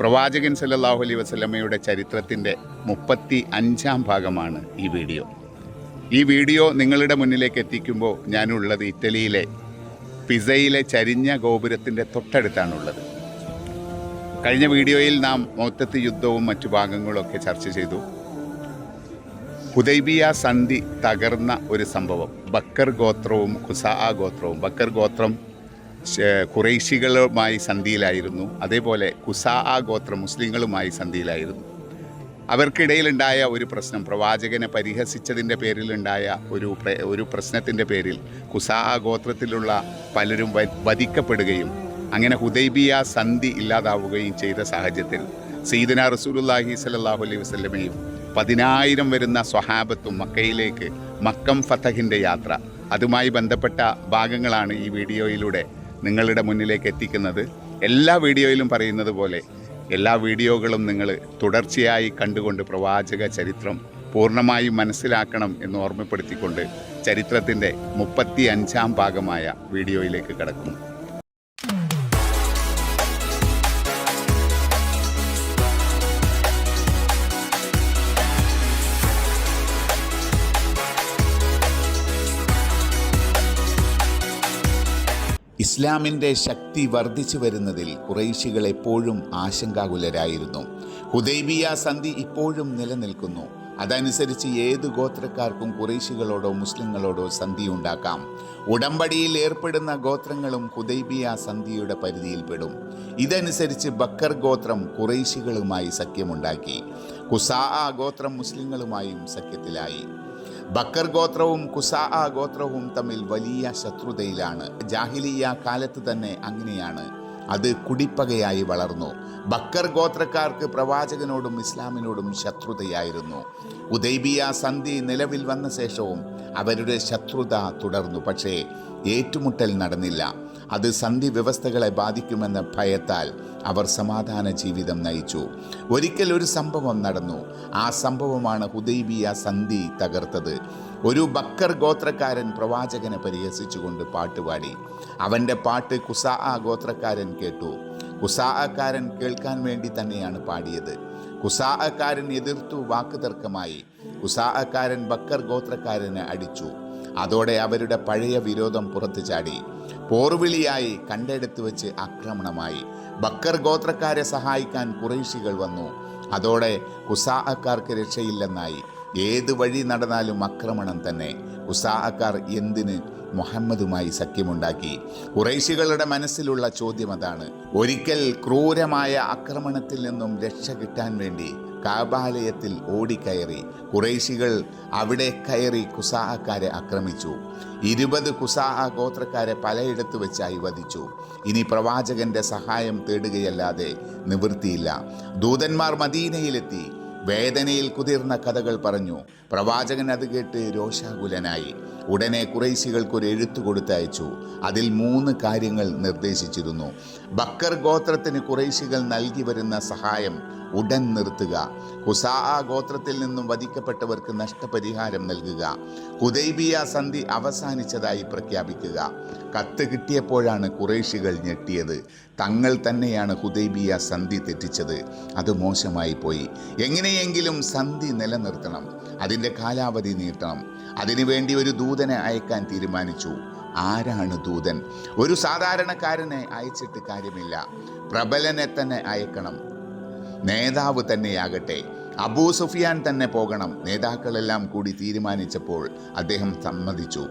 പ്രവാചകൻ സല്ലാഹു അലൈ വസ്ലമയുടെ ചരിത്രത്തിന്റെ മുപ്പത്തി അഞ്ചാം ഭാഗമാണ് ഈ വീഡിയോ. ഈ വീഡിയോ നിങ്ങളുടെ മുന്നിലേക്ക് എത്തിക്കുമ്പോൾ ഞാനുള്ളത് ഇറ്റലിയിലെ പിസയിലെ ചരിഞ്ഞ ഗോപുരത്തിന്റെ തൊട്ടടുത്താണുള്ളത്. കഴിഞ്ഞ വീഡിയോയിൽ നാം മൊത്തത്ത് യുദ്ധവും മറ്റു ഭാഗങ്ങളൊക്കെ ചർച്ച ചെയ്തു. ഹുദൈബിയ സന്ധി തകർന്ന ഒരു സംഭവം ബക്കർ ഗോത്രവും ഖുസാ ഗോത്രവും. ബക്കർ ഗോത്രം ഖുറൈശികളുമായി സന്ധിയിലായിരുന്നു. അതേപോലെ കുസാ ഗോത്ര മുസ്ലിങ്ങളുമായി സന്ധിയിലായിരുന്നു. അവർക്കിടയിലുണ്ടായ ഒരു പ്രശ്നം പ്രവാചകനെ പരിഹസിച്ചതിന്റെ പേരിലുണ്ടായ ഒരു ഒരു പ്രശ്നത്തിന്റെ പേരിൽ കുസാ ഗോത്രത്തിലുള്ള പലരും വധിക്കപ്പെടുകയും അങ്ങനെ ഹുദൈബിയ സന്ധി ഇല്ലാതാവുകയും ചെയ്ത സാഹചര്യത്തിൽ സീദന റസൂലുല്ലാഹി സലാഹു അലൈഹി വസ്ലമയും പതിനായിരം വരുന്ന സ്വഹാബത്തും മക്കയിലേക്ക് മക്കം ഫതഹിന്റെ യാത്ര. അതുമായി ബന്ധപ്പെട്ട ഭാഗങ്ങളാണ് ഈ വീഡിയോയിലൂടെ നിങ്ങളുടെ മുന്നിലേക്ക് എത്തിക്കുന്നത് എല്ലാ വീഡിയോയിലും പറയുന്നത് പോലെ എല്ലാ വീഡിയോകളും നിങ്ങൾ തുടർച്ചയായി കണ്ടുകൊണ്ട് പ്രവാചക ചരിത്രം പൂർണമായും മനസ്സിലാക്കണം എന്ന് ഓർമ്മപ്പെടുത്തിക്കൊണ്ട് ചരിത്രത്തിന്റെ മുപ്പത്തി അഞ്ചാം ഭാഗമായ വീഡിയോയിലേക്ക് കടക്കുന്നു. ഇസ്ലാമിന്റെ ശക്തി വർദ്ധിച്ചു വരുന്നതിൽ കുറേശികൾ എപ്പോഴും ആശങ്കാകുലരായിരുന്നു. ഹുദൈബിയ സന്ധി ഇപ്പോഴും നിലനിൽക്കുന്നു. അതനുസരിച്ച് ഏത് ഗോത്രക്കാർക്കും കുറേശികളോടോ മുസ്ലിങ്ങളോടോ സന്ധി ഉണ്ടാക്കാം ഉടമ്പടിയിൽ ഏർപ്പെടുന്ന ഗോത്രങ്ങളും ഹുദൈബിയ സന്ധിയുടെ പരിധിയിൽപ്പെടും ഇതനുസരിച്ച് ബക്കർ ഗോത്രം കുറേശികളുമായി സഖ്യമുണ്ടാക്കി. കുസാ ഗോത്രം മുസ്ലിങ്ങളുമായും സഖ്യത്തിലായി. ബക്കർ ഗോത്രവും കുസാ ഗോത്രവും തമ്മിൽ വലിയ ശത്രുതയിലാണ്. ജാഹിലിയ കാലത്ത് തന്നെ അങ്ങനെയാണ്. അത് കുടിപ്പകയായി വളർന്നു. ബക്കർ ഗോത്രക്കാർക്ക് പ്രവാചകനോടും ഇസ്ലാമിനോടും ശത്രുതയായിരുന്നു. ഉദൈബിയ സന്ധി നിലവിൽ വന്ന ശേഷവും അവരുടെ ശത്രുത തുടർന്നു. പക്ഷേ ഏറ്റുമുട്ടൽ നടന്നില്ല. അത് സന്ധി വ്യവസ്ഥകളെ ബാധിക്കുമെന്ന ഭയത്താൽ അവർ സമാധാന ജീവിതം നയിച്ചു. ഒരിക്കൽ ഒരു സംഭവം നടന്നു. ആ സംഭവമാണ് ഹുദൈബിയ സന്ധി തകർത്തത്. ഒരു ബക്കർ ഗോത്രക്കാരൻ പ്രവാചകനെ പരിഹസിച്ചുകൊണ്ട് പാട്ടുപാടി അവന്റെ പാട്ട് കുസാ ഗോത്രക്കാരൻ കേട്ടു. കുസാഅക്കാരൻ കേൾക്കാൻ വേണ്ടി തന്നെയാണ് പാടിയത്. കുസാഅക്കാരൻ എതിർത്തു വാക്കുതർക്കമായി കുസാഅക്കാരൻ ബക്കർ ഗോത്രക്കാരനെ അടിച്ചു. അതോടെ അവരുടെ പഴയ വിരോധം പുറത്തു ചാടി. പോർവിളിയായി കണ്ടെടുത്ത് വെച്ച് ആക്രമണമായി. ബക്കർ ഗോത്രക്കാരെ സഹായിക്കാൻ കുറേശികൾ വന്നു. അതോടെ കുസാഅക്കാർക്ക് രക്ഷയില്ലെന്നായി. ഏത് വഴി നടന്നാലും ആക്രമണം തന്നെ. കുസാഅക്കാർ എന്തിന് മുഹമ്മദുമായി സഖ്യമുണ്ടാക്കി? കുറേശികളുടെ മനസ്സിലുള്ള ചോദ്യം അതാണ്. ഒരിക്കൽ ക്രൂരമായ ആക്രമണത്തിൽ നിന്നും രക്ഷ കിട്ടാൻ വേണ്ടി കാബാലയത്തിൽ ഓടിക്കയറി. കുറേശികൾ അവിടെ കയറി കുസാഹക്കാരെ ആക്രമിച്ചു. ഇരുപത് കുസാഹ ഗോത്രക്കാരെ പലയിടത്ത് വെച്ചായി വധിച്ചു. ഇനി പ്രവാചകന്റെ സഹായം തേടുകയല്ലാതെ നിവൃത്തിയില്ല. ദൂതന്മാർ മദീനയിലെത്തി. വേദനയിൽ കുതിർന്ന കഥകൾ പറഞ്ഞു. പ്രവാചകൻ അത് കേട്ട് രോഷാകുലനായി. ഉടനെ കുറേശികൾക്കൊരു എഴുത്ത് കൊടുത്തയച്ചു. അതിൽ മൂന്ന് കാര്യങ്ങൾ നിർദ്ദേശിച്ചിരുന്നു. ബക്കർ ഗോത്രത്തിന് കുറേശികൾ നൽകി വരുന്ന സഹായം ഉടൻ നിർത്തുക. കുസാ ഗോത്രത്തിൽ നിന്നും വധിക്കപ്പെട്ടവർക്ക് നഷ്ടപരിഹാരം നൽകുക. കുദൈബിയ സന്ധി അവസാനിച്ചതായി പ്രഖ്യാപിക്കുക. കത്ത് കിട്ടിയപ്പോഴാണ് കുറേശികൾ ഞെട്ടിയത്. തങ്ങൾ തന്നെയാണ് ഹുദൈബിയ സന്ധി തെറ്റിച്ചത്. അത് മോശമായി പോയി. എങ്ങനെയെങ്കിലും സന്ധി നിലനിർത്തണം. അതിന്റെ കാലാവധി നീട്ടണം. അതിനുവേണ്ടി ഒരു ദൂതനെ അയക്കാൻ തീരുമാനിച്ചു. ആരാണ് ദൂതൻ? ഒരു സാധാരണക്കാരനെ അയച്ചിട്ട് കാര്യമില്ല. പ്രബലനെ തന്നെ അയക്കണം. നേതാവ് തന്നെയാകട്ടെ. അബൂ സുഫിയാൻ തന്നെ പോകണം. നേതാക്കളെല്ലാം കൂടി തീരുമാനിച്ചപ്പോൾ അദ്ദേഹം സമ്മതിച്ചു.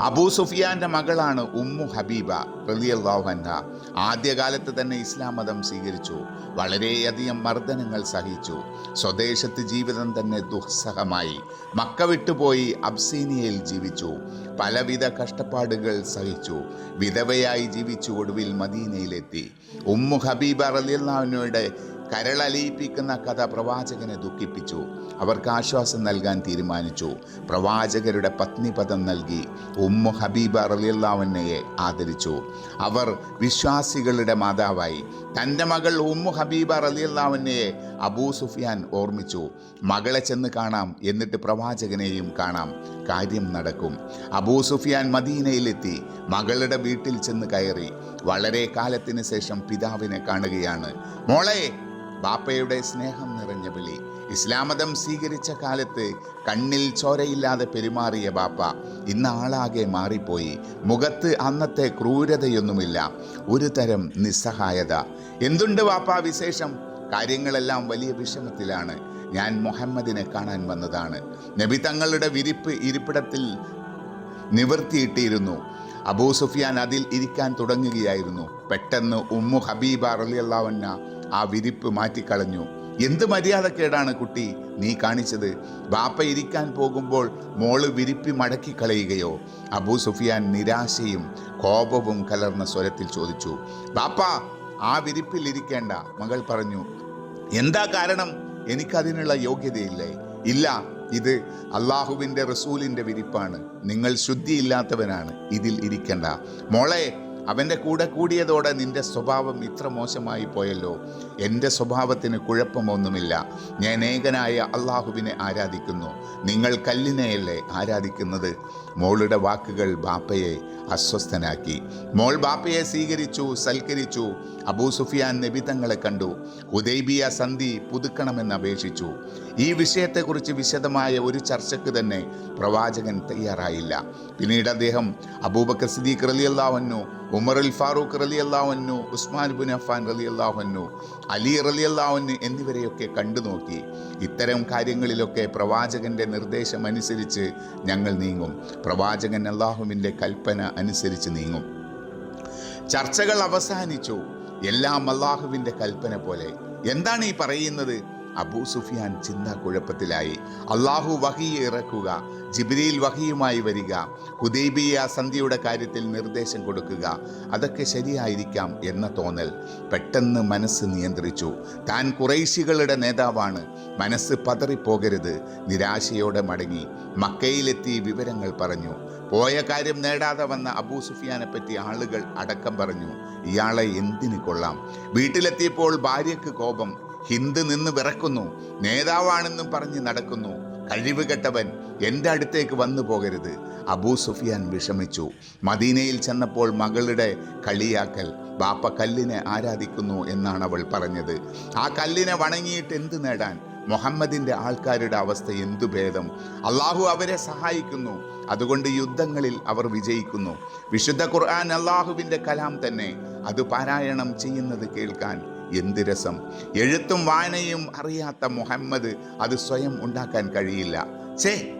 അബൂ സുഫിയാന്റെ മകളാണ് ഉമ്മു ഹബീബ റലിയല്ലാഹൻഹ ആദ്യകാലത്ത് തന്നെ ഇസ്ലാം മതം സ്വീകരിച്ചു. വളരെയധികം മർദ്ദനങ്ങൾ സഹിച്ചു. സ്വദേശത്ത് ജീവിതം തന്നെ ദുസ്സഹമായി. മക്ക വിട്ടുപോയി അബ്സീനിയയിൽ ജീവിച്ചു. പലവിധ കഷ്ടപ്പാടുകൾ സഹിച്ചു. വിധവയായി ജീവിച്ചു ഒടുവിൽ മദീനയിലെത്തി. ഉമ്മു ഹബീബ റലിയല്ലാഹുനയുടെ കരളലിയിപ്പിക്കുന്ന കഥ പ്രവാചകനെ ദുഃഖിപ്പിച്ചു. അവർക്ക് ആശ്വാസം നൽകാൻ തീരുമാനിച്ചു. പ്രവാചകരുടെ പത്നി പദം നൽകി ഉമ്മു ഹബീബ റലിയല്ലാവന്നയെ ആദരിച്ചു. അവർ വിശ്വാസികളുടെ മാതാവായി. തന്റെ മകൾ ഉമ്മു ഹബീബ റലിയല്ലാവന്നയെ അബൂ സുഫിയാൻ ഓർമ്മിച്ചു. മകളെ ചെന്ന് കാണാം എന്നിട്ട് പ്രവാചകനെയും കാണാം. കാര്യം നടക്കും. അബൂ സുഫിയാൻ മദീനയിലെത്തി. മകളുടെ വീട്ടിൽ ചെന്ന് കയറി. വളരെ കാലത്തിന് ശേഷം പിതാവിനെ കാണുകയാണ്. മോളെ ബാപ്പയുടെ സ്നേഹം നിറഞ്ഞ വിളി. ഇസ്ലാമതം സ്വീകരിച്ച കാലത്ത് കണ്ണിൽ ചോരയില്ലാതെ പെരുമാറിയ ബാപ്പ ഇന്ന് ആളാകെ മാറിപ്പോയി. മുഖത്ത് അന്നത്തെ ക്രൂരതയൊന്നുമില്ല. ഒരു തരം നിസ്സഹായത. എന്തുണ്ട് ബാപ്പ വിശേഷം? കാര്യങ്ങളെല്ലാം വലിയ വിഷമത്തിലാണ്. ഞാൻ മുഹമ്മദിനെ കാണാൻ വന്നതാണ്. നബി തങ്ങളുടെ വിരിപ്പ് ഇരിപ്പിടത്തിൽ നിവർത്തിയിട്ടിരുന്നു. അബൂ സുഫിയാൻ അതിൽ ഇരിക്കാൻ തുടങ്ങുകയായിരുന്നു. പെട്ടെന്ന് ഉമ്മു ഹബീബ റലിയല്ലാവന്ന ആ വിരിപ്പ് മാറ്റിക്കളഞ്ഞു. എന്ത് മര്യാദക്കേടാണ് കുട്ടി? നീ കാണിച്ചത്. ബാപ്പ ഇരിക്കാൻ പോകുമ്പോൾ മോൾ വിരിപ്പി മടക്കി കളയുകയോ? അബൂ സുഫിയാൻ നിരാശയും കോപവും കലർന്ന സ്വരത്തിൽ ചോദിച്ചു. ബാപ്പ ആ വിരിപ്പിൽ ഇരിക്കേണ്ട മകൾ പറഞ്ഞു. എന്താ കാരണം? എനിക്കതിനുള്ള യോഗ്യതയില്ലേ? ഇല്ല ഇത് അള്ളാഹുവിന്റെ റസൂലിന്റെ വിരിപ്പാണ്. നിങ്ങൾ ശുദ്ധിയില്ലാത്തവനാണ്. ഇതിൽ ഇരിക്കണ്ട. മോളെ അവന്റെ കൂടെ കൂടിയതോടെ നിന്റെ സ്വഭാവം ഇത്ര മോശമായി പോയല്ലോ. എന്റെ സ്വഭാവത്തിന് കുഴപ്പമൊന്നുമില്ല. ഞാൻ ഏകനായ അള്ളാഹുവിനെ ആരാധിക്കുന്നു. നിങ്ങൾ കല്ലിനെയല്ലേ ആരാധിക്കുന്നത്? മോളുടെ വാക്കുകൾ ബാപ്പയെ അസ്വസ്ഥനാക്കി. മോൾ ബാപ്പയെ സ്വീകരിച്ചു സൽക്കരിച്ചു. അബൂ സുഫിയാൻ നിബിതങ്ങളെ കണ്ടു. ഹുദൈബിയ സന്ധി പുതുക്കണമെന്ന് അപേക്ഷിച്ചു. ഈ വിഷയത്തെക്കുറിച്ച് വിശദമായ ഒരു ചർച്ചയ്ക്ക് തന്നെ പ്രവാചകൻ തയ്യാറായില്ല. പിന്നീട് അദ്ദേഹം അബൂബക്കർ സിദ്ദീഖ് റലി അള്ളാഹന്നു ഉമർ അൽ ഫാറൂഖ് റലി അള്ളാഹന്നു ഉസ്മാൻ ബുൻ അഫാൻ റലി അള്ളാഹന്നു അലി റലി അള്ളാഹന്നു എന്നിവരെയൊക്കെ കണ്ടു നോക്കി. ഇത്തരം കാര്യങ്ങളിലൊക്കെ പ്രവാചകന്റെ നിർദ്ദേശം അനുസരിച്ച് ഞങ്ങൾ നീങ്ങും. പ്രവാചകൻ അള്ളാഹുവിന്റെ കൽപ്പന അനുസരിച്ച് നീങ്ങും. ചർച്ചകൾ അവസാനിച്ചു. എല്ലാം അള്ളാഹുവിന്റെ കൽപ്പന പോലെ. എന്താണ് ഈ പറയുന്നത്? അബൂ സുഫിയാൻ ചിന്താക്കുഴപ്പത്തിലായി. അള്ളാഹു വഹി ഇറക്കുക ജിബ്രീൽ വഹിയുമായി വരിക ഹുദൈബിയ സന്ധിയുടെ കാര്യത്തിൽ നിർദ്ദേശം കൊടുക്കുക അതൊക്കെ ശരിയായിരിക്കാം എന്ന തോന്നൽ പെട്ടെന്ന് മനസ്സ് നിയന്ത്രിച്ചു. താൻ കുറൈശികളുടെ നേതാവാണ്. മനസ്സ് പതറിപ്പോകരുത്. നിരാശയോടെ മടങ്ങി മക്കയിലെത്തി വിവരങ്ങൾ പറഞ്ഞു. പോയ കാര്യം നേടാതെ വന്ന അബൂ സുഫിയാനെ പറ്റി ആളുകൾ അടക്കം പറഞ്ഞു. ഇയാളെ എന്തിനു കൊള്ളാം? വീട്ടിലെത്തിയപ്പോൾ ഭാര്യയ്ക്ക് കോപം. ഹിന്ദ് നിന്ന് വിറക്കുന്നു നേതാവാണെന്നും പറഞ്ഞ് നടക്കുന്നു. കഴിവ് കെട്ടവൻ എന്റെ അടുത്തേക്ക് വന്നു പോകരുത്. അബൂ സുഫിയാൻ വിഷമിച്ചു. മദീനയിൽ ചെന്നപ്പോൾ മകളുടെ കളിയാക്കൽ ബാപ്പ കല്ലിനെ ആരാധിക്കുന്നു എന്നാണ് അവൾ പറഞ്ഞത്. ആ കല്ലിനെ വണങ്ങിയിട്ട് എന്ത് നേടാൻ? മുഹമ്മദിന്റെ ആൾക്കാരുടെ അവസ്ഥ എന്തു ഭേദം? അള്ളാഹു അവരെ സഹായിക്കുന്നു. അതുകൊണ്ട് യുദ്ധങ്ങളിൽ അവർ വിജയിക്കുന്നു. വിശുദ്ധ ഖുർആൻ അള്ളാഹുവിന്റെ കലാം തന്നെ. അത് പാരായണം ചെയ്യുന്നത് കേൾക്കാൻ എന്ത് രസം എഴുത്തും വായനയും അറിയാത്ത മുഹമ്മദ് അത് സ്വയം ഉണ്ടാക്കാൻ കഴിയില്ല. ചേ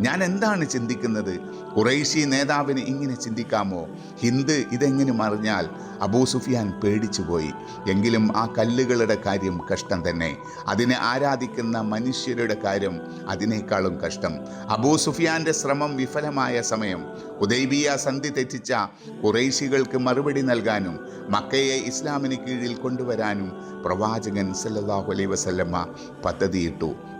ഞാൻ എന്താണ് ചിന്തിക്കുന്നത്? കുറേശി നേതാവിന് ഇങ്ങനെ ചിന്തിക്കാമോ? ഹിന്ദ് ഇതെങ്ങനെ അറിഞ്ഞാൽ അബൂ സുഫിയാൻ പേടിച്ചുപോയി. എങ്കിലും ആ കല്ലുകളുടെ കാര്യം കഷ്ടം തന്നെ. അതിനെ ആരാധിക്കുന്ന മനുഷ്യരുടെ കാര്യം അതിനേക്കാളും കഷ്ടം. അബൂ സുഫിയാന്റെ ശ്രമം വിഫലമായ സമയം. ഉദൈബിയ സന്ധി തെറ്റിച്ച കുറേശികൾക്ക് മറുപടി നൽകാനും മക്കയെ ഇസ്ലാമിന് കീഴിൽ കൊണ്ടുവരാനും പ്രവാചകൻ സല്ലാഹു അലൈ വസല്ലമ്മ പദ്ധതിയിട്ടു.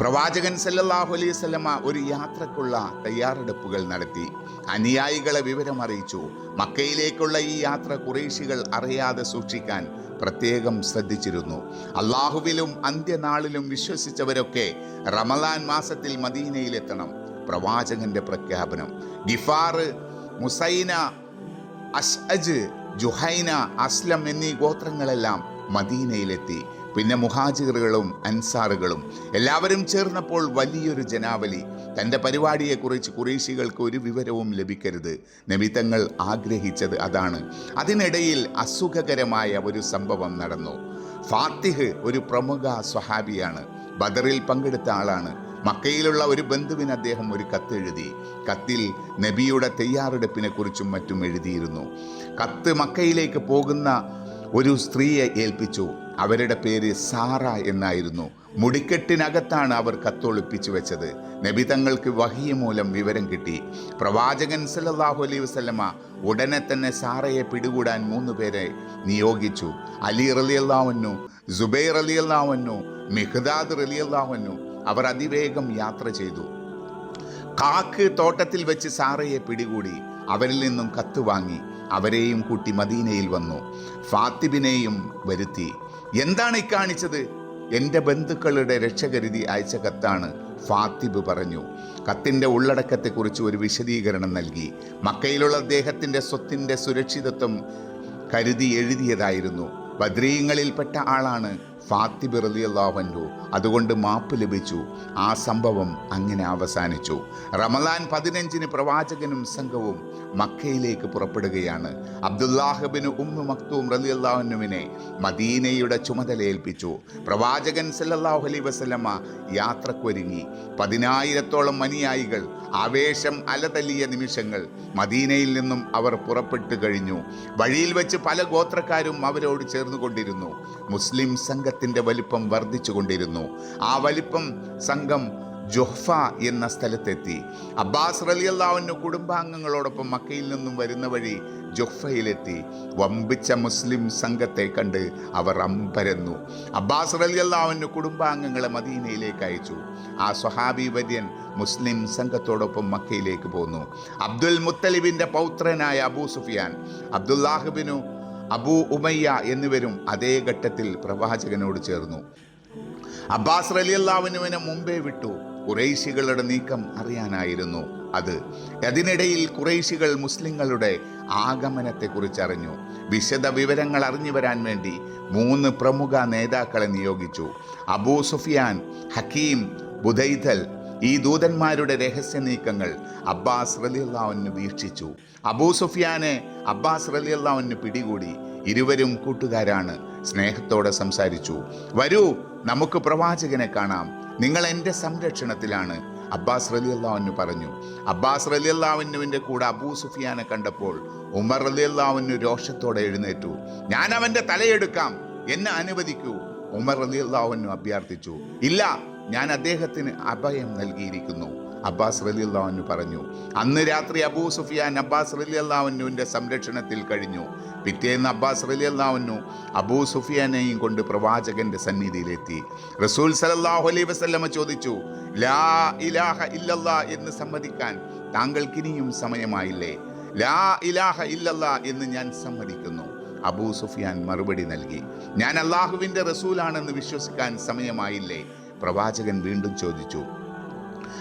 പ്രവാചകൻ സല്ലല്ലാഹു അലൈഹി വസല്ലമ ഒരു യാത്രക്കുള്ള തയ്യാറെടുപ്പുകൾ നടത്തി. അനുയായികളെ വിവരം അറിയിച്ചു. മക്കയിലേക്കുള്ള ഈ യാത്ര കുറേശികൾ അറിയാതെ സൂക്ഷിക്കാൻ പ്രത്യേകം ശ്രദ്ധിച്ചിരുന്നു. അള്ളാഹുവിലും അന്ത്യനാളിലും വിശ്വസിച്ചവരൊക്കെ റമലാൻ മാസത്തിൽ മദീനയിലെത്തണം. പ്രവാചകന്റെ പ്രഖ്യാപനം. ഗിഫാർ മുസൈന അഷ്അജ് ജുഹൈന അസ്ലം എന്നീ ഗോത്രങ്ങളെല്ലാം മദീനയിലെത്തി. പിന്നെ മുഹാജിറുകളും അൻസാറുകളും എല്ലാവരും ചേർന്നപ്പോൾ വലിയൊരു ജനാവലി. തന്റെ പരിപാടിയെക്കുറിച്ച് കുറേശികൾക്ക് ഒരു വിവരവും ലഭിക്കരുത്. നിമിത്തങ്ങൾ ആഗ്രഹിച്ചത് അതാണ്. അതിനിടയിൽ അസുഖകരമായ ഒരു സംഭവം നടന്നു. ഫാത്തിഹ് ഒരു പ്രമുഖ സ്വഹാബിയാണ്. ബദറിൽ പങ്കെടുത്ത ആളാണ്. മക്കയിലുള്ള ഒരു ബന്ധുവിന് അദ്ദേഹം ഒരു കത്തെഴുതി കത്തിൽ നബിയുടെ തയ്യാറെടുപ്പിനെ കുറിച്ചും മറ്റും എഴുതിയിരുന്നു. കത്ത് മക്കയിലേക്ക് പോകുന്ന ഒരു സ്ത്രീയെ ഏൽപ്പിച്ചു. അവരുടെ പേര് സാറ എന്നായിരുന്നു. മുടിക്കെട്ടിനകത്താണ് അവർ കത്തൊളിപ്പിച്ചു വെച്ചത്. നബി തങ്ങൾക്ക് വഹിയ മൂലം വിവരം കിട്ടി. പ്രവാചകൻ സല്ലല്ലാഹു അലൈ വസ്ലമ ഉടനെ തന്നെ സാറയെ പിടികൂടാൻ മൂന്ന് പേരെ നിയോഗിച്ചു. അലി റലി റലിയല്ലാവന്നു ജുബൈർ അലി റലിയല്ലാവന്നു മിഹ്ദാദ് റലി റലിയല്ലാവന്നു അവർ അതിവേഗം യാത്ര ചെയ്തു. കാക്ക് തോട്ടത്തിൽ വെച്ച് സാറയെ പിടികൂടി അവരിൽ നിന്നും കത്ത് വാങ്ങി അവരെയും കൂട്ടി മദീനയിൽ വന്നു. ഫാത്തിബിനെയും വരുത്തി. എന്താണ് ഈ കാണിച്ചത്? എന്റെ ബന്ധുക്കളുടെ രക്ഷകരുതി അയച്ച കത്താണ് ഫാത്തിബ് പറഞ്ഞു. കത്തിന്റെ ഉള്ളടക്കത്തെക്കുറിച്ച് ഒരു വിശദീകരണം നൽകി. മക്കയിലുള്ള അദ്ദേഹത്തിന്റെ സ്വത്തിന്റെ സുരക്ഷിതത്വം കരുതി എഴുതിയതായിരുന്നു. ബദ്രീയങ്ങളിൽപ്പെട്ട ആളാണ് ഫാത്തിബ് റലിയല്ലാവൻഹു അതുകൊണ്ട് മാപ്പ് ലഭിച്ചു. ആ സംഭവം അങ്ങനെ അവസാനിച്ചു. റമലാൻ പതിനഞ്ചിന് പ്രവാചകനും സംഘവും മക്കയിലേക്ക് പുറപ്പെടുകയാണ്. അബ്ദുല്ലാഹബിന് ഉമ്മു മക്തൂം റലിയല്ലാഹുവിനെ മദീനയുടെ ചുമതല ഏൽപ്പിച്ചു. പ്രവാചകൻ സല്ലല്ലാഹു അലൈ വസല്ലമ യാത്രക്കൊരുങ്ങി. പതിനായിരത്തോളം അനുയായികൾ ആവേശം അലതല്ലിയ നിമിഷങ്ങൾ മദീനയിൽ നിന്നും അവർ പുറപ്പെട്ടു കഴിഞ്ഞു. വഴിയിൽ വെച്ച് പല ഗോത്രക്കാരും അവരോട് ചേർന്നുകൊണ്ടിരുന്നു. മുസ്ലിം സംഘത്തിന്റെ വലിപ്പം വർദ്ധിച്ചുകൊണ്ടിരുന്നു. ആ വലിപ്പം സംഘം ജൊഹ്ഫ എന്ന സ്ഥലത്തെത്തി. അബ്ബാസ് റലി അള്ളാവിന്റെ കുടുംബാംഗങ്ങളോടൊപ്പം മക്കയിൽ നിന്നും വരുന്ന വഴി ജൊഹ്ഫയിലെത്തി. വമ്പിച്ച മുസ്ലിം സംഘത്തെ കണ്ട് അവർ അമ്പരന്നു. അബ്ബാസ് റലി അള്ളാവിന്റെ കുടുംബാംഗങ്ങളെ മദീനയിലേക്ക് അയച്ചു. ആ സ്വഹാബി വര്യൻ മുസ്ലിം സംഘത്തോടൊപ്പം മക്കയിലേക്ക് പോന്നു. അബ്ദുൽ മുത്തലിബിന്റെ പൗത്രനായ അബൂ സുഫിയാൻ അബ്ദുല്ലാഹിബിനു അബൂ ഉമയ്യ എന്നിവരും അതേ ഘട്ടത്തിൽ പ്രവാചകനോട് ചേർന്നു. അബ്ബാസ് റലിയല്ലാവിനുവിനെ മുമ്പേ വിട്ടു. കുറേശികളുടെ നീക്കം അറിയാനായിരുന്നു അത്. അതിനിടയിൽ കുറേശികൾ മുസ്ലിങ്ങളുടെ ആഗമനത്തെക്കുറിച്ച് അറിഞ്ഞു വിശദ വിവരങ്ങൾ അറിഞ്ഞു വരാൻ വേണ്ടി മൂന്ന് പ്രമുഖ നേതാക്കളെ നിയോഗിച്ചു. അബൂ സുഫിയാൻ ഹക്കീം ബുദൈതൽ ഈ ദൂതന്മാരുടെ രഹസ്യ നീക്കങ്ങൾ അബ്ബാസ് റലിയല്ലാവിന് വീക്ഷിച്ചു. അബൂ സുഫിയാനെ അബ്ബാസ് റലിയല്ലാവിന് പിടികൂടി ഇരുവരും കൂട്ടുകാരാണ് സ്നേഹത്തോടെ സംസാരിച്ചു. വരൂ നമുക്ക് പ്രവാചകനെ കാണാം. നിങ്ങൾ എന്റെ സംരക്ഷണത്തിലാണ്. അബ്ബാസ് റലി അള്ളാഹുവിന് പറഞ്ഞു. അബ്ബാസ് റലി അള്ളാഹുവിനുവിന്റെ കൂടെ അബൂ സുഫിയാനെ കണ്ടപ്പോൾ ഉമർ റലി അള്ളാഹുവിന് രോഷത്തോടെ എഴുന്നേറ്റു. ഞാൻ അവന്റെ തലയെടുക്കാം. എന്നെ അനുവദിക്കൂ. ഉമർ റലി അള്ളാഹുവിനു അഭ്യർത്ഥിച്ചു. ഇല്ല ഞാൻ അദ്ദേഹത്തിന് അഭയം നൽകിയിരിക്കുന്നു. അബ്ബാസ് റലി അള്ളാഹുനു പറഞ്ഞു അന്ന് രാത്രി അബൂ സുഫിയാൻ അബ്ബാസ് റലി അള്ളാഹുവിന്റെ സംരക്ഷണത്തിൽ കഴിഞ്ഞു. പിറ്റേന്ന് അബ്ബാസ് റലി അള്ളാഹുനു അബൂ സുഫിയാനെയും കൊണ്ട് പ്രവാചകന്റെ സന്നിധിയിലെത്തി. റസൂൽ സലല്ലാഹു അലൈ വസ്ല്ലമ ചോദിച്ചു ലാ ഇലാഹ ഇല്ലല്ലാ എന്ന് സമ്മതിക്കാൻ താങ്കൾക്കിനിയും സമയമായില്ലേ? ലാ ഇലാഹ ഇല്ലല്ലാ എന്ന് ഞാൻ സമ്മതിക്കുന്നു. അബൂ സുഫിയാൻ മറുപടി നൽകി ഞാൻ അള്ളാഹുവിന്റെ റസൂലാണെന്ന് വിശ്വസിക്കാൻ സമയമായില്ലേ? പ്രവാചകൻ വീണ്ടും ചോദിച്ചു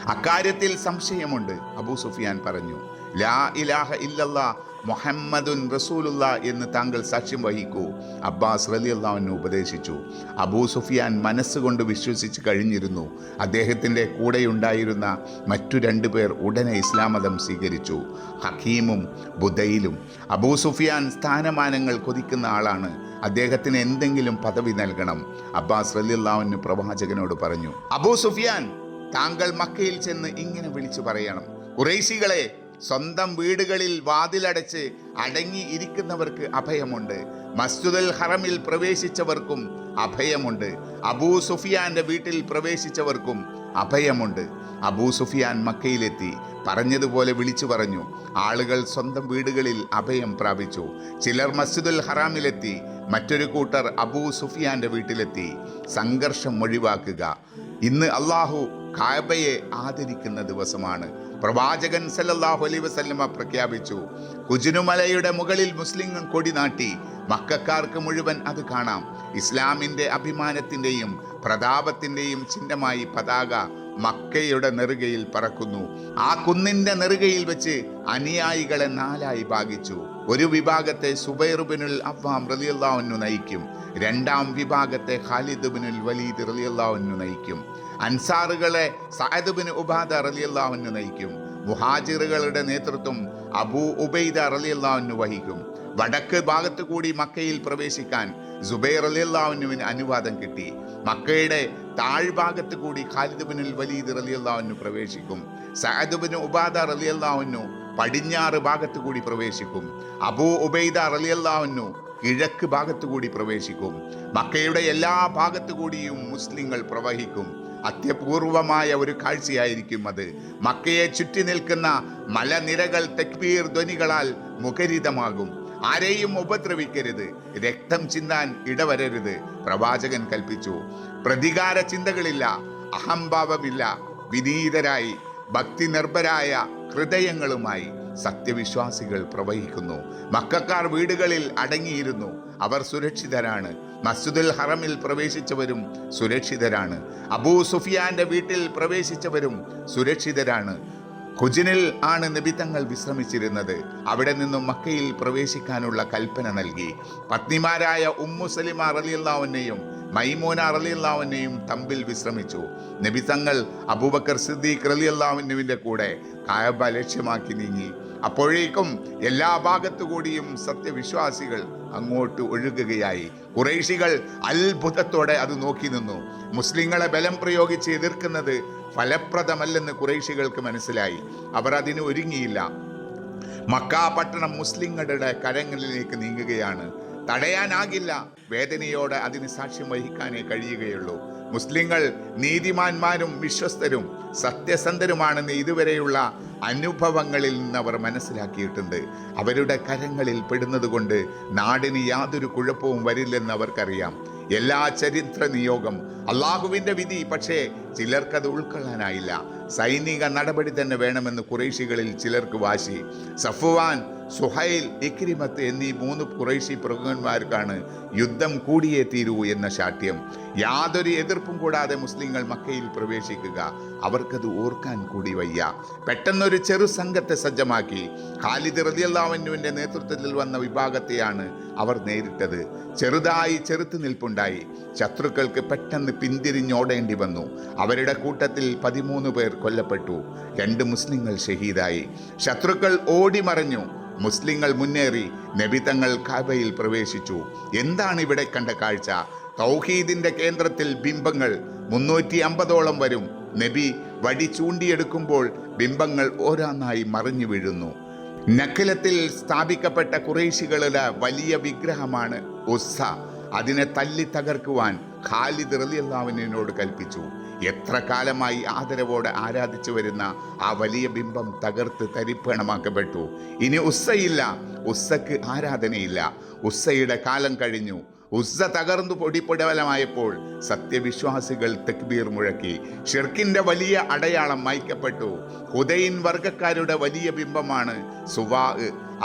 അക്കാര്യത്തിൽ സംശയമുണ്ട്. അബൂ സുഫിയാൻ പറഞ്ഞു ലാ ഇലാഹ ഇല്ലല്ലാ മുഹമ്മദുൻ റസൂലുള്ള എന്ന് താങ്കൾ സാക്ഷ്യം വഹിക്കൂ. അബ്ബാസ് റലി അള്ളാഹുവിന് ഉപദേശിച്ചു. അബൂ സുഫിയാൻ മനസ്സുകൊണ്ട് വിശ്വസിച്ച് കഴിഞ്ഞിരുന്നു. അദ്ദേഹത്തിന്റെ കൂടെയുണ്ടായിരുന്ന മറ്റു രണ്ടു പേർ ഉടനെ ഇസ്ലാം മതം സ്വീകരിച്ചു. ഹക്കീമും ബുദയിലും അബൂ സുഫിയാൻ സ്ഥാനമാനങ്ങൾ കൊതിക്കുന്ന ആളാണ്. അദ്ദേഹത്തിന് എന്തെങ്കിലും പദവി നൽകണം. അബ്ബാസ് റലി അള്ളാഹുവിന് പ്രവാചകനോട് പറഞ്ഞു അബൂ സുഫിയാൻ താങ്കൾ മക്കയിൽ ചെന്ന് ഇങ്ങനെ വിളിച്ചു പറയണം. കുറേശികളെ സ്വന്തം വീടുകളിൽ വാതിലടച്ച് അടങ്ങി ഇരിക്കുന്നവർക്ക് അഭയമുണ്ട്. മസ്ജിദുൽ ഹറമിൽ പ്രവേശിച്ചവർക്കും അഭയമുണ്ട്. അബൂ സുഫിയാന്റെ വീട്ടിൽ പ്രവേശിച്ചവർക്കും അഭയമുണ്ട്. അബൂ സുഫിയാൻ മക്കയിലെത്തി പറഞ്ഞതുപോലെ വിളിച്ചു പറഞ്ഞു. ആളുകൾ സ്വന്തം വീടുകളിൽ അഭയം പ്രാപിച്ചു. ചിലർ മസ്ജിദുൽ ഹറാമിലെത്തി മറ്റൊരു കൂട്ടർ അബൂ സുഫിയാന്റെ വീട്ടിലെത്തി. സംഘർഷം ഒഴിവാക്കുക. ഇന്ന് അള്ളാഹു കാബയെ ആദരിക്കുന്ന ദിവസമാണ്. പ്രവാചകൻ സല്ലല്ലാഹു അലൈ വസല്ലമ പ്രഖ്യാപിച്ചു കുജിനുമലയുടെ മുകളിൽ മുസ്ലിങ്ങൾ കൊടി നാട്ടി മക്കാർക്ക് മുഴുവൻ അത് കാണാം. ഇസ്ലാമിന്റെ അഭിമാനത്തിന്റെയും പ്രതാപത്തിന്റെയും ചിഹ്നമായി പതാക മക്കയുടെ നെറുകയിൽ പറക്കുന്നു. ആ കുന്നിന്റെ നെറുകയിൽ വെച്ച് അനുയായികളെ നാലായി ഭാഗിച്ചു. ഒരു വിഭാഗത്തെ സുബൈറുബിനുൽ അഫ്വാം റലിയല്ലാവുന്നു നയിക്കും. രണ്ടാം വിഭാഗത്തെ ഖാലിദ് ബിനുൽ വലീദ് റലിയല്ലാവുന്നു നയിക്കും. അൻസാറുകളെ സഅദ് ബിൻ ഉബാദ റലിയല്ലാവുന്നു നയിക്കും. മുഹാജിറുകളുടെ നേതൃത്വം അബൂ ഉബൈദ റലിയല്ലാവുന്നു വഹിക്കും. വടക്ക് ഭാഗത്തു കൂടി മക്കയിൽ പ്രവേശിക്കാൻ സുബൈർ അലിയല്ലാവുന്നുവിന് അനുവാദം കിട്ടി. മക്കയുടെ താഴ്ഭാഗത്ത് കൂടി ഖാലിദ് ബിനുൽ വലീദ് റലിയല്ലാവുന്നു പ്രവേശിക്കും. സഅദ് ബിൻ ഉബാദ റലിയല്ലാവുന്നു പടിഞ്ഞാറ് ഭാഗത്ത് കൂടി പ്രവേശിക്കും. അബൂ ഉബൈദ റലിയല്ലാവുന്നു കിഴക്ക് ഭാഗത്തുകൂടി പ്രവേശിക്കും. മക്കയുടെ എല്ലാ ഭാഗത്തു കൂടിയും മുസ്ലിങ്ങൾ പ്രവഹിക്കും. അത്യപൂർവമായ ഒരു കാഴ്ചയായിരിക്കും അത്. മക്കയെ ചുറ്റി നിൽക്കുന്ന മലനിരകൾ തെക്ബീർ ധ്വനികളാൽ മുഖരിതമാകും. ആരെയും ഉപദ്രവിക്കരുത്. രക്തം ചിന്താൻ ഇടവരരുത്. പ്രവാചകൻ കൽപ്പിച്ചു. പ്രതികാര ചിന്തകളില്ല അഹംഭാവമില്ല വിനീതരായി ഭക്തി നിർഭരായ ഹൃദയങ്ങളുമായി സത്യവിശ്വാസികൾ പ്രവഹിക്കുന്നു. മക്കാർ വീടുകളിൽ അടങ്ങിയിരുന്നു. അവർ സുരക്ഷിതരാണ്. മസ്ജിദുൽ ഹറമിൽ പ്രവേശിച്ചവരും സുരക്ഷിതരാണ്. അബൂ സുഫിയാന്റെ വീട്ടിൽ പ്രവേശിച്ചവരും സുരക്ഷിതരാണ്. ഖുജിനിൽ ആണ് നിബിത്തങ്ങൾ വിശ്രമിച്ചിരുന്നത്. അവിടെ നിന്നും മക്കയിൽ പ്രവേശിക്കാനുള്ള കൽപ്പന നൽകി. പത്നിമാരായ ഉമ്മു സലിമ റലിയുള്ളവനെയും മൈമൂന റലിയുള്ളവനെയും തമ്പിൽ വിശ്രമിച്ചു. നബിത്തങ്ങൾ അബൂബക്കർ സിദ്ദീഖ് റലിയുള്ളവനുവിന്റെ കൂടെ കായബ ലക്ഷ്യമാക്കി നീങ്ങി. അപ്പോഴേക്കും എല്ലാ ഭാഗത്തുകൂടിയും സത്യവിശ്വാസികൾ അങ്ങോട്ട് ഒഴുകുകയായി. കുറേശികൾ അത്ഭുതത്തോടെ അത് നോക്കി നിന്നു. മുസ്ലിങ്ങളെ ബലം പ്രയോഗിച്ച് എതിർക്കുന്നത് ഫലപ്രദമല്ലെന്ന് കുറേശികൾക്ക് മനസ്സിലായി. അവർ അതിന് ഒരുങ്ങിയില്ല. മക്ക പട്ടണം മുസ്ലിങ്ങളുടെ കരങ്ങളിലേക്ക് നീങ്ങുകയാണ്. തടയാനാകില്ല. വേദനയോടെ അതിന് സാക്ഷ്യം വഹിക്കാനേ കഴിയുകയുള്ളൂ. മുസ്ലിങ്ങൾ നീതിമാന്മാരും വിശ്വസ്തരും സത്യസന്ധരുമാണെന്ന് ഇതുവരെയുള്ള അനുഭവങ്ങളിൽ നിന്ന് അവർ മനസ്സിലാക്കിയിട്ടുണ്ട്. അവരുടെ കരങ്ങളിൽ പെടുന്നതുകൊണ്ട് നാടിന് യാതൊരു കുഴപ്പവും വരില്ലെന്ന് അവർക്കറിയാം. എല്ലാ ചരിത്ര നിയോഗം അള്ളാഹുവിന്റെ വിധി. പക്ഷേ ചിലർക്കത് ഉൾക്കൊള്ളാനായില്ല. സൈനിക നടപടി തന്നെ വേണമെന്ന് കുറേശികളിൽ ചിലർക്ക് വാശി. സഫുവാൻ സുഹൈൽ ഇക്രിമത്ത് എന്നീ മൂന്ന് കുറേശി പ്രമുഖന്മാർക്കാണ് യുദ്ധം കൂടിയേ തീരൂ എന്ന ശാഠ്യം. യാതൊരു എതിർപ്പും കൂടാതെ മുസ്ലിങ്ങൾ മക്കയിൽ പ്രവേശിക്കുക. അവർക്കത് ഓർക്കാൻ കൂടി വയ്യ. പെട്ടെന്നൊരു ചെറു സംഘത്തെ സജ്ജമാക്കി. ഖാലിദ് റതിയല്ലാവന്നുവിന്റെ നേതൃത്വത്തിൽ വന്ന വിഭാഗത്തെയാണ് അവർ നേരിട്ടത്. ചെറുതായി ചെറുത്തു നിൽപ്പുണ്ടായി. ശത്രുക്കൾക്ക് പെട്ടെന്ന് പിന്തിരിഞ്ഞോടേണ്ടി വന്നു. അവരുടെ കൂട്ടത്തിൽ പതിമൂന്ന് പേർ കൊല്ലപ്പെട്ടു. രണ്ട് മുസ്ലിങ്ങൾ ഷഹീദായി. ശത്രുക്കൾ ഓടിമറഞ്ഞു. മുസ്ലിങ്ങൾ മുന്നേറി. നബി തങ്ങൾ കാബയിൽ പ്രവേശിച്ചു. എന്താണ് ഇവിടെ കണ്ട കാഴ്ച? തൗഹീദിന്റെ കേന്ദ്രത്തിൽ ബിംബങ്ങൾ മുന്നൂറ്റി അമ്പതോളം വരും. നബി വടി ചൂണ്ടിയെടുക്കുമ്പോൾ ബിംബങ്ങൾ ഓരോന്നായി മറിഞ്ഞു വീഴുന്നു. നക്കലത്തിൽ സ്ഥാപിക്കപ്പെട്ട കുറേശികളുടെ വലിയ വിഗ്രഹമാണ് ഉസ്സ. അതിനെ തല്ലി തകർക്കുവാൻ ഖാലിദ് റലിയല്ലാവിനോട് കൽപ്പിച്ചു. എത്ര കാലമായി ആദരവോടെ ആരാധിച്ചു വരുന്ന ആ വലിയ ബിംബം തകർത്ത് തരിപ്പണമാക്കപ്പെട്ടു. ഇനി ഉസ്സയില്ല. ഉസ്സക്ക് ആരാധനയില്ല. ഉസ്സയുടെ കാലം കഴിഞ്ഞു. ഉസ്സ തകർന്നു പൊടിപ്പൊടവലമായപ്പോൾ സത്യവിശ്വാസികൾ തെക്ബീർ മുഴക്കി. ഷിർക്കിന്റെ വലിയ അടയാളം മായ്ക്കപ്പെട്ടു. ഹുദൈൻ വർഗക്കാരുടെ വലിയ ബിംബമാണ് സുവാ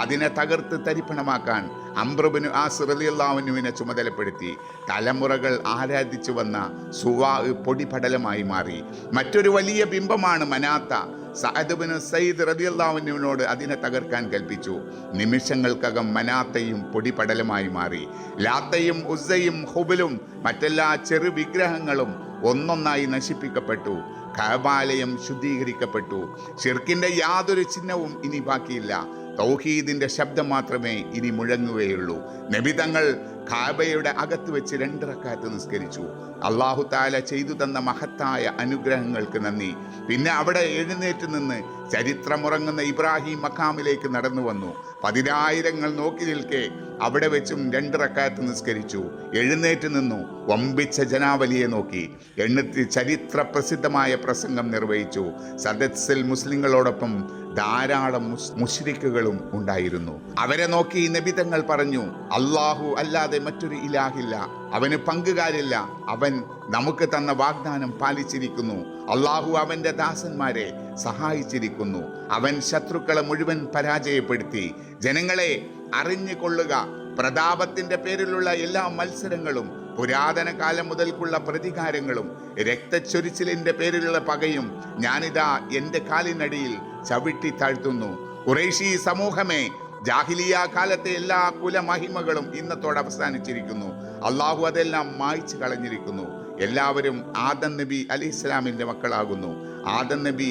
അതിനെ തകർത്ത് തരിപ്പണമാക്കാൻ അംബ്രബിന് ആ സിറലിയുള്ളവനുവിനെ ചുമതലപ്പെടുത്തി തലമുറകൾ ആരാധിച്ചു വന്ന സുവാ പൊടിപടലമായി മാറി. മറ്റൊരു വലിയ ബിംബമാണ് മനാത്ത. സഅദ്ബിന് സയ്യിദ് റബിയുള്ളാവിനോട് അതിനെ തകർക്കാൻ കൽപ്പിച്ചു. നിമിഷങ്ങൾക്കകം മനാത്തയും പൊടിപടലമായി മാറി. ലാത്തയും ഉസ്സയും ഹുബിലും മറ്റെല്ലാ ചെറു വിഗ്രഹങ്ങളും ഒന്നൊന്നായി നശിപ്പിക്കപ്പെട്ടു. കബാലയം ശുദ്ധീകരിക്കപ്പെട്ടു. ഷിർക്കിന്റെ യാതൊരു ചിഹ്നവും ഇനി ബാക്കിയില്ല. തൗഹീദിന്റെ ശബ്ദം മാത്രമേ ഇനി മുഴങ്ങുകയുള്ളൂ. നബിതങ്ങൾ കാബയുടെ അകത്ത് വെച്ച് രണ്ടിറക്കാത്ത് നിസ്കരിച്ചു. അള്ളാഹു താല ചെയ്തു തന്ന മഹത്തായ അനുഗ്രഹങ്ങൾക്ക് നന്ദി. പിന്നെ അവിടെ എഴുന്നേറ്റ് നിന്ന് ചരിത്രമുറങ്ങുന്ന ഇബ്രാഹിം മക്കാമിലേക്ക് നടന്നു വന്നു. പതിനായിരങ്ങൾ നോക്കി നിൽക്കെ അവിടെ വെച്ചും രണ്ടിറക്കാത്ത് നിസ്കരിച്ചു. എഴുന്നേറ്റ് നിന്നു വമ്പിച്ച ജനാവലിയെ നോക്കി. എണ്ണത്തിൽ ചരിത്ര പ്രസിദ്ധമായ പ്രസംഗം നിർവഹിച്ചു. സദസ്സിൽ മുസ്ലിങ്ങളോടൊപ്പം ധാരാളം മുശ്രിക്കുകളും ഉണ്ടായിരുന്നു. അവരെ നോക്കി നബി തങ്ങൾ പറഞ്ഞു അള്ളാഹു അല്ലാതെ മറ്റൊരു ഇലാഹില്ല. അവന് പങ്കുകാരില്ല. അവൻ നമുക്ക് തന്ന വാഗ്ദാനം പാലിച്ചിരിക്കുന്നു. അള്ളാഹു അവന്റെ ദാസന്മാരെ സഹായിച്ചിരിക്കുന്നു. അവൻ ശത്രുക്കളെ മുഴുവൻ പരാജയപ്പെടുത്തി. ജനങ്ങളെ അറിഞ്ഞുകൊള്ളുക. പ്രതാപത്തിന്റെ പേരിലുള്ള എല്ലാ മത്സരങ്ങളും പുരാതന കാലം മുതൽക്കുള്ള പ്രതികാരങ്ങളും രക്തച്ചൊരിച്ചിലിന്റെ പേരിലുള്ള പകയും ഞാനിതാ എന്റെ കാലിനടിയിൽ ചവിട്ടി താഴ്ത്തുന്നു. കുറേശി സമൂഹമേ ജാഹിലിയ കാലത്തെ എല്ലാ കുലമഹിമകളും ഇന്നത്തോടെ അവസാനിച്ചിരിക്കുന്നു. അള്ളാഹു അതെല്ലാം മായ്ച്ചു കളഞ്ഞിരിക്കുന്നു. എല്ലാവരും ആദം നബി അലി ഇസ്ലാമിന്റെ മക്കളാകുന്നു. ആദം നബി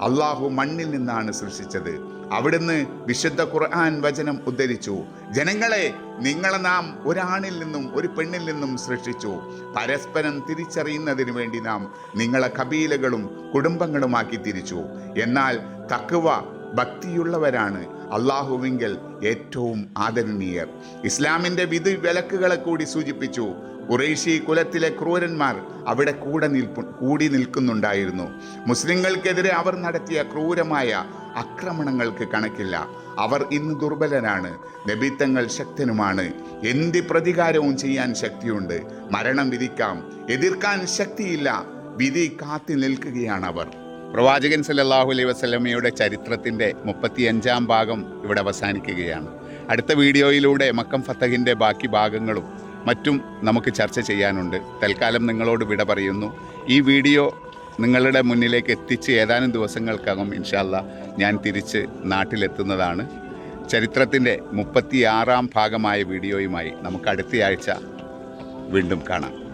അള്ളാഹു മണ്ണിൽ നിന്നാണ് സൃഷ്ടിച്ചത്. അവിടുന്ന് വിശുദ്ധ ഖുർആൻ വചനം ഉദ്ധരിച്ചു. ജനങ്ങളെ നിങ്ങളെ നാം ഒരാണിൽ നിന്നും ഒരു പെണ്ണിൽ നിന്നും സൃഷ്ടിച്ചു. പരസ്പരം തിരിച്ചറിയുന്നതിന് വേണ്ടി നാം നിങ്ങളെ കബീലകളും കുടുംബങ്ങളുമാക്കി തിരിച്ചു. എന്നാൽ തക്കുവ ഭക്തിയുള്ളവരാണ്. അള്ളാഹുവിങ്കൽ ഏറ്റവും ആദരണീയർ. ഇസ്ലാമിന്റെ വിധി വിലക്കുകളെ കൂടി സൂചിപ്പിച്ചു. ഖുറൈശി കുലത്തിലെ ക്രൂരന്മാർ അവിടെ കൂടെ നിൽപ്പു കൂടി നിൽക്കുന്നുണ്ടായിരുന്നു. മുസ്ലിങ്ങൾക്കെതിരെ അവർ നടത്തിയ ക്രൂരമായ ആക്രമണങ്ങൾക്ക് കണക്കില്ല. അവർ ഇന്ന് ദുർബലരാണ് നബിത്തങ്ങൾ ശക്തനുമാണ്. എന്ത് പ്രതികാരവും ചെയ്യാൻ ശക്തിയുണ്ട്. മരണം വിധിക്കാം. എതിർക്കാൻ ശക്തിയില്ല. വിധി കാത്തി നിൽക്കുകയാണ് അവർ. പ്രവാചകൻ സല്ലല്ലാഹു അലൈ വസ്ലമയുടെ ചരിത്രത്തിന്റെ മുപ്പത്തിയഞ്ചാം ഭാഗം ഇവിടെ അവസാനിക്കുകയാണ്. അടുത്ത വീഡിയോയിലൂടെ മക്കം ഫത്തഹിന്റെ ബാക്കി ഭാഗങ്ങളും മറ്റും നമുക്ക് ചർച്ച ചെയ്യാനുണ്ട്. തൽക്കാലം നിങ്ങളോട് വിട പറയുന്നു. ഈ വീഡിയോ നിങ്ങളുടെ മുന്നിലേക്ക് എത്തിച്ച് ഏതാനും ദിവസങ്ങൾക്കകം ഇൻഷാല്ല ഞാൻ തിരിച്ച് നാട്ടിലെത്തുന്നതാണ്. ചരിത്രത്തിന്റെ മുപ്പത്തിയാറാം ഭാഗമായ വീഡിയോയുമായി നമുക്ക് അടുത്തയാഴ്ച വീണ്ടും കാണാം.